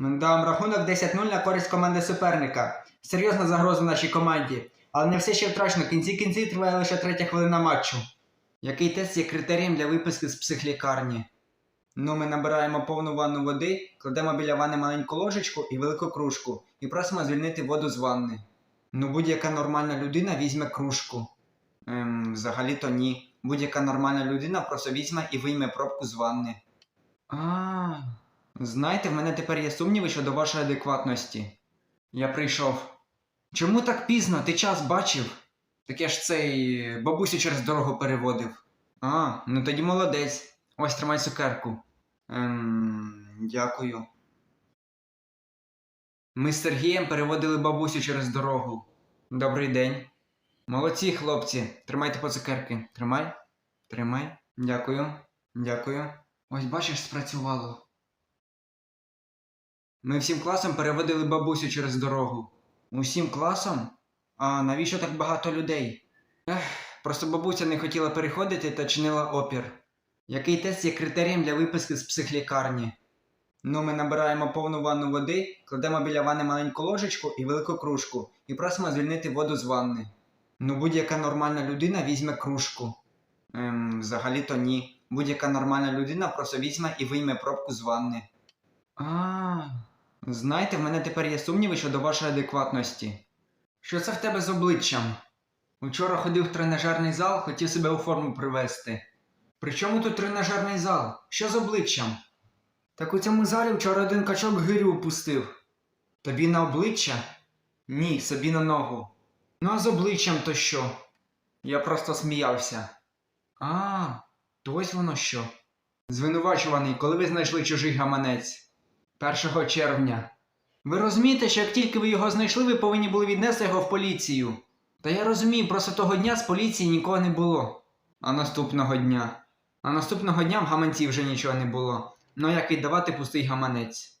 Даємо рахунок 10-0 на користь команди суперника. Серйозна загроза нашій команді. Але не все ще втрачено. Кінці кінці триває лише третя хвилина матчу. Який тест є критерієм для виписки з психлікарні? Ну, ми набираємо повну ванну води, кладемо біля ванни маленьку ложечку і велику кружку, і просимо звільнити воду з ванни. Ну, будь-яка нормальна людина візьме кружку. Ем, взагалі-то ні. Будь-яка нормальна людина просто візьме і вийме пробку з ванни. А, знаєте, в мене тепер є сумніви щодо вашої адекватності. Я прийшов. Чому так пізно? Ти час бачив? Так я ж цей бабусю через дорогу переводив. А, ну тоді молодець. Ось тримай цукерку. Ем, дякую. Ми з Сергієм переводили бабусю через дорогу. Добрий день. Молодці, хлопці. Тримайте по цукерки. Тримай. Тримай. Дякую. Дякую. Ось бачиш, спрацювало. Ми всім класом переводили бабусю через дорогу. Усім класом? А навіщо так багато людей? Ех, просто бабуся не хотіла переходити та чинила опір. Який тест є критерієм для виписки з психлікарні? Ну, ми набираємо повну ванну води, кладемо біля ванни маленьку ложечку і велику кружку, і просимо звільнити воду з ванни. Ну, будь-яка нормальна людина візьме кружку. Ем, взагалі-то ні. Будь-яка нормальна людина просто візьме і вийме пробку з ванни. А, знаєте, в мене тепер є сумніви щодо вашої адекватності. Що це в тебе з обличчям? Учора ходив в тренажерний зал, хотів себе у форму привести. При чому тут тренажерний зал? Що з обличчям? Так у цьому залі вчора один качок гирю упустив. Тобі на обличчя? Ні, собі на ногу. Ну а з обличчям то що? Я просто сміявся. А, то ось воно що. Звинувачуваний, коли ви знайшли чужий гаманець? 1 червня. Ви розумієте, що як тільки ви його знайшли, ви повинні були віднести його в поліцію. Та я розумію, просто того дня з поліції нікого не було. А наступного дня. А наступного дня в гаманці вже нічого не було. Ну як віддавати пустий гаманець?